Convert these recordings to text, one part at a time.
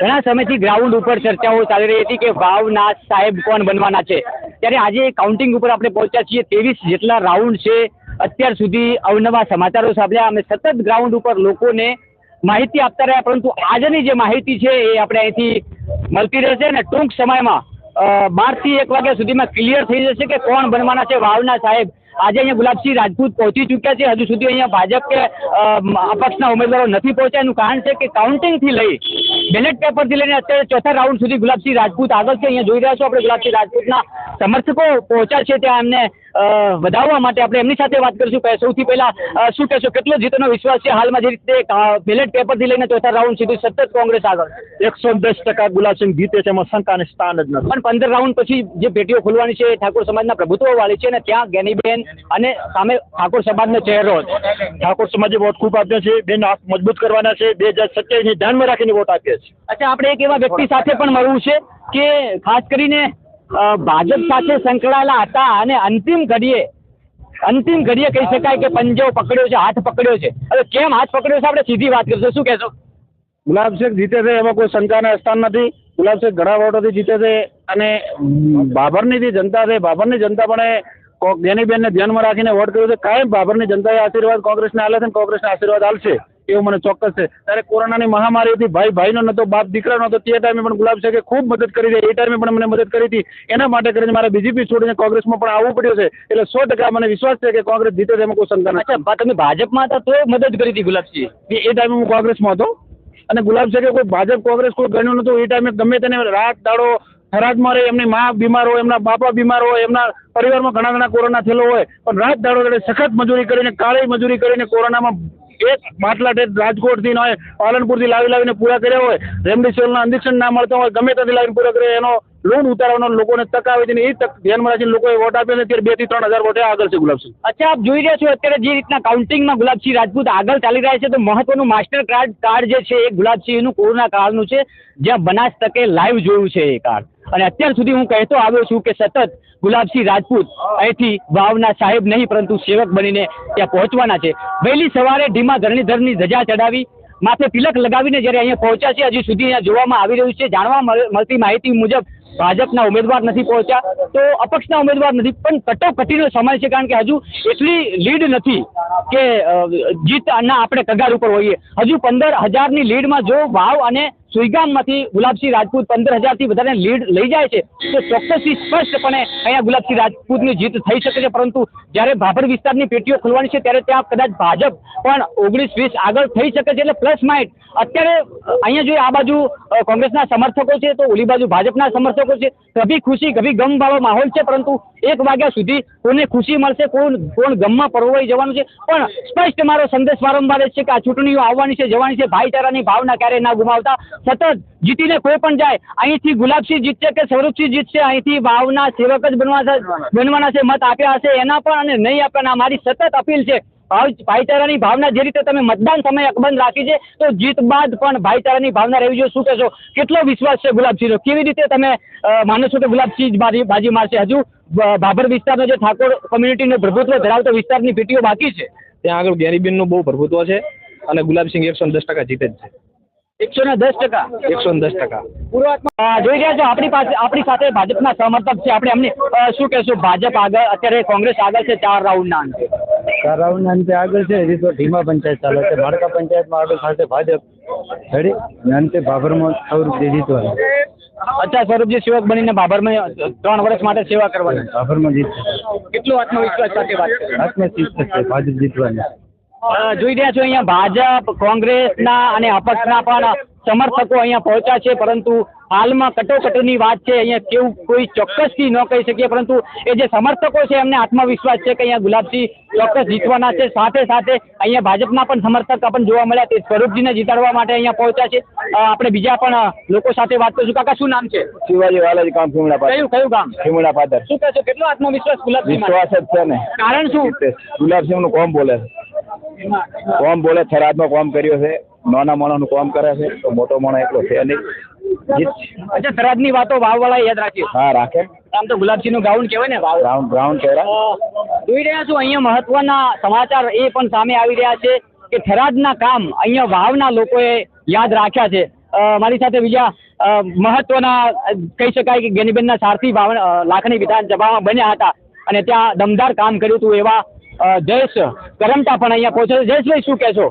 ઘણા સમયથી ગ્રાઉન્ડ ઉપર ચર્ચાઓ ચાલી રહી હતી કે વાવના સાહેબ કોણ બનવાના છે? ત્યારે આજે કાઉન્ટિંગ ઉપર આપણે પહોંચ્યા છીએ. ત્રેવીસ જેટલા રાઉન્ડ છે. અત્યાર સુધી અવનવા સમાચારો સાંભળ્યા અમે સતત ગ્રાઉન્ડ ઉપર લોકોને માહિતી આપતા રહ્યા, પરંતુ આજની જે માહિતી છે એ આપણે અહીંથી મળતી રહેશે અને ટૂંક સમયમાં બારથી એક વાગ્યા સુધીમાં ક્લિયર થઈ જશે કે કોણ બનવાના છે વાવના સાહેબ. આજે અહીંયા ગુલાબસિંહ રાજપૂત પહોંચી ચૂક્યા છે. હજુ સુધી અહીંયા ભાજપ કે અપક્ષના ઉમેદવારો નથી પહોંચ્યા. એનું કારણ છે કે કાઉન્ટિંગથી લઈ બેલેટ પેપરથી લઈને અત્યારે ચોથા રાઉન્ડ સુધી ગુલાબસિંહ રાજપૂત આગળ છે અહીંયા જોઈ રહ્યા છો. આપણે ગુલાબસિંહ રાજપૂતના સમર્થકો પહોંચ્યા છે ત્યાં એમને વધારવા માટે આપણે એમની સાથે વાત કરીશું. સૌથી પહેલા શું કહેશો? કેટલો જીતનો વિશ્વાસ છે હાલમાં? જે રીતે બેલેટ પેપરથી લઈને ચોથા રાઉન્ડ સુધી સતત કોંગ્રેસ આગળ. એકસો દસ ટકા ગુલાબસિંહ જીતે છે એમાં શંકાને સ્થાન જ નથી. પણ પંદર રાઉન્ડ પછી જે પેટીઓ ખોલવાની છે એ ઠાકોર સમાજના પ્રભુત્વ વાળી છે અને ત્યાં જ્ઞાનીબેન અને સામે ઠાકોર સમાજનો ચહેરો. ઠાકોર સમાજે વોટ ખૂબ આપ્યો છે બેન હાથ મજબૂત કરવાના છે બે હજાર સત્યાવીસને ધ્યાનમાં રાખીને વોટ આપ્યા છે. અચ્છા આપણે એક એવા વ્યક્તિ સાથે પણ મળવું છે કે ખાસ કરીને ભાજપ સાથે સંકળાયેલા હતા અને અંતિમ ઘડીએ અંતિમ ઘડીએ કહી શકાય કે પંજો પકડ્યો છે, હાથ પકડ્યો છે. હવે કેમ હાથ પકડ્યો છે, આપણે સીધી વાત કરીશું. શું કહેશો? શેખ જીતે છે, એમાં કોઈ શંકાના સ્થાન નથી. ગુલાબસિંહ ઘણા વોટોથી જીતે છે અને બાબરની જે જનતા છે બાબરની જનતા પણ જેની બેનને ધ્યાનમાં રાખીને વોટ કર્યો છે. કાયમ બાબરની જનતાએ આશીર્વાદ કોંગ્રેસને આલે છે કોંગ્રેસને આશીર્વાદ આલશે એવું મને ચોક્કસ છે. ત્યારે કોરોનાની મહામારી હતી ભાઈ ભાઈનો નતો બાપ દીકરાનો હતો તે ટાઈમે પણ ગુલાબ શેખે ખૂબ મદદ કરી હતી એ ટાઈમે પણ મને મદદ કરી હતી. એના માટે કરીને મારે બીજેપી છોડીને કોંગ્રેસમાં પણ આવવું પડ્યું છે. એટલે સો ટકા મને વિશ્વાસ છે કે કોંગ્રેસ જીતે એમાં કોઈ શંકા નથી. તમે ભાજપમાં હતા તો મદદ કરી હતી ગુલાબસિંહ એ ટાઈમે હું કોંગ્રેસમાં હતો. અને ગુલાબ કે કોઈ ભાજપ કોંગ્રેસ કોઈ ગણ્યું નતું એ ટાઈમે ગમે તેને રાત દાડો ફરાજમાં રહે એમની મા બીમાર હોય એમના બાપા બીમાર હોય એમના પરિવારમાં ઘણા ઘણા કોરોના થયેલો હોય. પણ રાત દાડો દાડે સખત મજૂરી કરીને કાળી મજૂરી કરીને કોરોનામાં એક બાટલા ટેસ્ટ રાજકોટથી હોય, પાલનપુરથી લાવી લાવીને પૂરા કર્યા હોય રેમડેસિવિરના ઇન્જેક્શન ના મળતા હોય, ગમે ત્યાંથી લાવીને પૂરા કર્યા એનો લોન ઉતારવાનો લોકોને તક આવે છે એ તક ધ્યાનમાં રાખીને લોકોએ વોટ આપ્યો છે ત્યારે બેથી ત્રણ હજાર વોટે આગળ છે ગુલાબસિંહ અચ્છા, આપ જોઈ રહ્યા છો, અત્યારે જે રીતના કાઉન્ટિંગમાં ગુલાબસિંહ રાજપૂત આગળ ચાલી રહ્યા છે, તો મહત્વનું માસ્ટર કાર્ડ કાર્ડ જે છે એ ગુલાબસિંહનું કોરોના કાળનું છે, જ્યાં બનાસ તકે લાઈવ જોયું છે એ કાર્ડ અને અત્યાર સુધી હું કહેતો આવ્યો છું કે સતત ગુલાબસિંહ રાજપૂત અહીંથી વાવના સાહેબ નહીં, પરંતુ સેવક બનીને ત્યાં પહોંચવાના છે. વહેલી સવારે ઢીમા ધરણીધરની ધજા ચડાવી, માથે તિલક લગાવીને જ્યારે અહીંયા પહોંચ્યા છે હજી સુધી અહીંયા જોવામાં આવી રહ્યું છે. જાણવા મળતી માહિતી મુજબ ભાજપના ઉમેદવાર નથી પહોંચ્યા. તો અપક્ષના ઉમેદવાર નથી, પણ કટોકટીનો સમય છે, કારણ કે હજુ એટલી લીડ નથી કે જીતના આપણે કગાર ઉપર હોઈએ. હજુ પંદર હજારની લીડમાં જો વાવ અને સુઈગામમાંથી ગુલાબસિંહ રાજપૂત પંદર હજારથી વધારે લીડ લઈ જાય છે. તો ચોક્કસથી સ્પષ્ટપણે અહીંયા ગુલાબસિંહ રાજપૂતની જીત થઈ શકે છે. પરંતુ જ્યારે ભાભર વિસ્તારની પેટીઓ ખોલવાની છે, ત્યારે ત્યાં કદાચ ભાજપ પણ ઓગણીસ વીસ આગળ થઈ શકે છે. એટલે પ્લસ માઇન્ડ અત્યારે અહીંયા જોઈએ આ બાજુ કોંગ્રેસના સમર્થકો છે, તો ઓલી બાજુ ભાજપના સમર્થકો છે. કભી ખુશી, કભી ગમ વાળો માહોલ છે, પરંતુ એક વાગ્યા સુધી કોને ખુશી મળશે, કોણ કોણ ગમમાં પરવાઈ જવાનું છે. પણ સ્પષ્ટ મારો સંદેશ વારંવાર છે કે આ ચૂંટણીઓ આવવાની છે, જવાની છે. ભાઈચારાની ભાવના ક્યારેય ના ગુમાવતા. સતત જીતીને કોઈ પણ જાય, અહીંથી ગુલાબસિંહ જીતશે કે સ્વરૂપસિંહ જીતશે, અહીંથી વાવના સેવક જ બનવા બનવાના છે, મત આપ્યા હશે, એના પણ અને નહીં આપવાના મારી સતત અપીલ છે. ભાઈચારાની ભાવના જે રીતે તમે મતદાન સમયે અકબંધ રાખી છે, તો જીત બાદ પણ ભાઈચારાની ભાવના રહેવી જોઈએ. શું કહેશો? કેટલો વિશ્વાસ છે ગુલાબસિંહનો? કેવી રીતે તમે માનો છો કે ગુલાબસિંહ બાજી મારશે? હજુ ભાભર વિસ્તારનો જે ઠાકોર કોમ્યુનિટીનો પ્રભુત્વ ધરાવતો વિસ્તારની પેટીઓ બાકી છે. ત્યાં આગળ ગેરીબેનનું બહુ પ્રભુત્વ છે અને ગુલાબસિંહ એકસો દસ ટકા જીતે જ છે. એકસો ને દસ ટકા. એકસો ને દસ ટકા. જોઈ રહ્યા છો આપણી પાસે આપણી સાથે ભાજપના સમર્થક છે. આપણે એમને શું કહેશું? ભાજપ આગળ અત્યારે કોંગ્રેસ આગળ છે ચાર રાઉન્ડના અંતે. રાઉન્ડના અંતે આગળ છે હજી તો ધીમા પંચાયત ચાલે છે. માળકા પંચાયતમાં આગળ થશે ભાજપ. રેડી? અને અંતે ભાભરમાં સ્વરૂપજી જીતવાનું. અચ્છા સ્વરૂપજી સેવક બનીને ભાભરમાં ત્રણ વર્ષ માટે સેવા કરવાની. ભાભરમાં જીતશે. કેટલો આત્મવિશ્વાસ સાથે વાત આત્મવિશ્વાસ છે ભાજપ જીતવાની. જોઈ રહ્યા છો અહીંયા ભાજપ કોંગ્રેસના અને અપક્ષના પણ સમર્થકો અહીંયા પહોંચ્યા છે પરંતુ હાલમાં કટોકટીની વાત છે અહીંયા કેવું કોઈ ચોક્કસથી ન કહી શકીએ પરંતુ એ જે સમર્થકો છે એમને આત્મવિશ્વાસ છે કે અહીંયા ગુલાબસિંહ ચોક્કસ જીતવાના છે. સાથે સાથે અહીંયા ભાજપના પણ સમર્થક આપણને જોવા મળ્યા તે સ્વરૂપજીને જીતાડવા માટે અહીંયા પહોંચ્યા છે. આપણે બીજા પણ લોકો સાથે વાત કરીશું. કાકા શું નામ છે? શિવાજી વાલાજી કામ ખીમડા કયું કયું ગામ? પાદર. શું કહે છે? કેટલો આત્મવિશ્વાસ ગુલાબસિંહ વિશ્વાસ જ છે ને. કારણ શું? ગુલાબસિંહનું કોમ બોલે કોમ બોલે થરાદમાં કોમ કર્યો છે. નાના માણસનું કોમ કરે છે તો મોટો માણસ એટલો છે નહીં. અચ્છા થરાદની વાતો વાવવાળા યાદ રાખીએ હા રાખે. આમ તો ગુલાબસિંહનું ગ્રાઉન્ડ કહેવાય ને વાવ. ગ્રાઉન્ડ ગ્રાઉન્ડ કહેવાય. જોઈ રહ્યા છો અહીંયા મહત્વના સમાચાર એ પણ સામે આવી રહ્યા છે કે થરાદના કામ અહીંયા વાવના લોકોએ યાદ રાખ્યા છે. મારી સાથે બીજા મહત્વના કહી શકાય કે ગેનીબેનના સારથી લાખણી વિધાનસભામાં બન્યા હતા. અને ત્યાં દમદાર કામ કર્યું હતું એવા જયેશ કરમતા પણ અહીંયા પહોંચે છે. જયેશભાઈ શું કહેશો?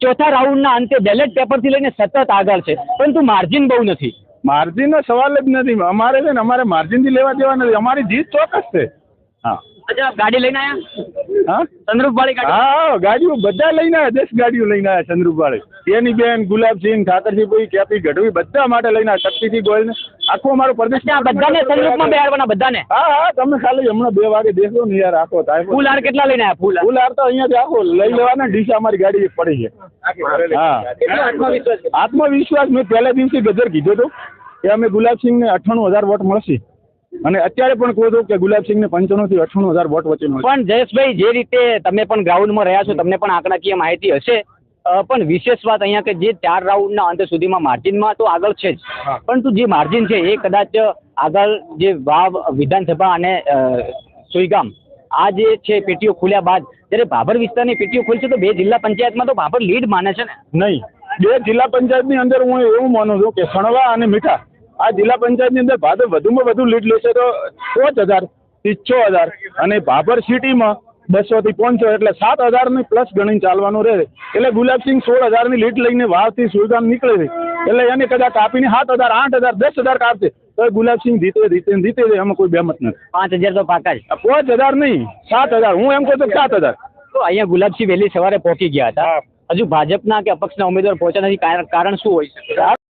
ચોથા રાઉન્ડના અંતે બેલેટ પેપરથી લઈને સતત આગળ છે. પરંતુ માર્જિન બહુ નથી. માર્જિનનો સવાલ જ નથી. અમારે છે ને, અમારે માર્જિનથી લેવા દેવા નથી. અમારી જીત ચોક્કસ છે. હા. અચ્છા ગાડી લઈને આવ્યા હા? ચંદ્રુપવાળી ગાડી? હા ગાડીઓ બધા લઈને આવ્યા દસ ગાડીઓ લઈને આવ્યા ચંદ્રુપાળે એની બેન ગુલાબસિંહ ઠાકરજી ભાઈ કેપી ગઢવી બધા માટે લઈને આવ્યા ગોયલ આખો અમારો પ્રદેશ બધાને ચંદ્રુપમાં બેહાડવાના બધાને? હા હા તમે ખાલી હમણાં બે વાગે દેખો ને યાર આખો થાય ફૂલ હાર કેટલા લઈને આવ્યા ફૂલ ફૂલ હાર તો અહીંયાથી આખો લઈ લેવાના ડીસા અમારી ગાડી પડી છે. હા. આત્મવિશ્વાસ મેં પહેલા દિવસે ગજર કીધો હતો કે અમે ગુલાબસિંહને અઠ્ઠાણું હજાર વોટ મળશે. અને અત્યારે પણ કહું છું કે ગુલાબસિંહને પંચાણું થી અઠાણું હજાર વોટ વચ્ચે પણ જયેશભાઈ જે રીતે તમે પણ ગ્રાઉન્ડમાં રહ્યા છો તમને પણ આંકડાકીય માહિતી હશે. પણ વિશેષ વાત અહીંયા કે જે ચાર રાઉન્ડના અંત સુધીમાં માર્જિનમાં તો આગળ છે જ. પરંતુ જે માર્જિન છે એ કદાચ આગળ જે વાવ વિધાનસભા અને સુઈગામ આ જે છે પેટીઓ ખુલ્યા બાદ જ્યારે ભાભર વિસ્તારની પેટીઓ ખુલશે તો બે જિલ્લા પંચાયતમાં તો ભાભર લીડ માને છે ને? નહીં. બે જિલ્લા પંચાયતની અંદર હું એવું માનું છું કે સણવા અને મીઠા આ જિલ્લા પંચાયતની અંદર ભાદર વધુમાં વધુ લીડ લેશે તો પાંચ હજારથી છ હજાર અને ભાભર સિટીમાં બસો થી પાંચસો એટલે સાત હજારની પ્લસ ગણીને ચાલવાનું રહે. એટલે ગુલાબસિંહ સોળ હજારની લીટ લઈને વાવથી સુરગામ નીકળે છે. એટલે એને કદાચ કાપીને સાત હજાર આઠ હજાર દસ હજાર કાપશે તો ગુલાબસિંહ જીતે જીતે ને જીતે છે. એમાં કોઈ બેમત નથી. પાંચ હજાર તો પાકા જ. પાંચ હજાર નહીં સાત હજાર. હું એમ કહું છું સાત હજાર. તો અહીંયા ગુલાબસિંહ વહેલી સવારે પહોંચી ગયા હતા. હજુ ભાજપના કે અપક્ષના ઉમેદવાર પહોંચ્યા નથી. કારણ કારણ શું હોય શકે?